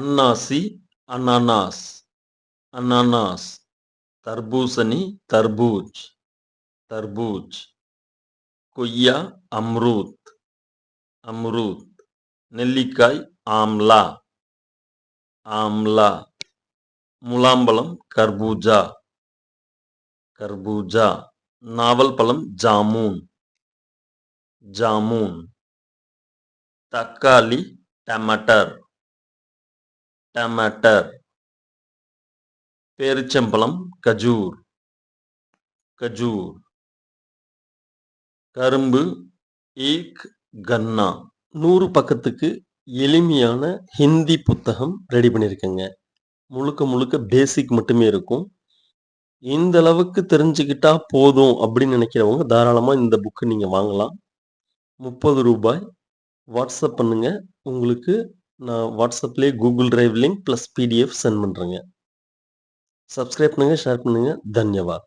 అన్నాసి అనానాస్ అనానాస్ తర్బూజని తర్బూజ్ తర్బూజ్ కొయ్య అమృత్ అమృత్ నెల్లికాయ్ ఆమ్లా ఆమ్లా ములాంబలం కర్బూజా కర్బూజా నావల్ పలం జామూన్ జామూన్ తక్కాలి టమాటర్ டமாட்டர் பேரிச்சம்பழம் கஜூர் கஜூர் கரும்பு ஈக் கன்னா. நூறு பக்கத்துக்கு எளிமையான ஹிந்தி புத்தகம் ரெடி பண்ணியிருக்கேங்க. முழுக்க முழுக்க பேசிக் மட்டுமே இருக்கும். இந்த அளவுக்கு தெரிஞ்சுக்கிட்டா போதும் அப்படின்னு நினைக்கிறவங்க தாராளமாக இந்த புக்கு நீங்கள் வாங்கலாம். முப்பது ரூபாய். வாட்ஸ்அப் பண்ணுங்கள் உங்களுக்கு நான் வாட்ஸ்அப்லேயே Google drive link plus PDF send பண்ணுறேங்க சப்ஸ்கிரைப் பண்ணுங்கள் ஷேர் பண்ணுங்கள் தன்யவாத்.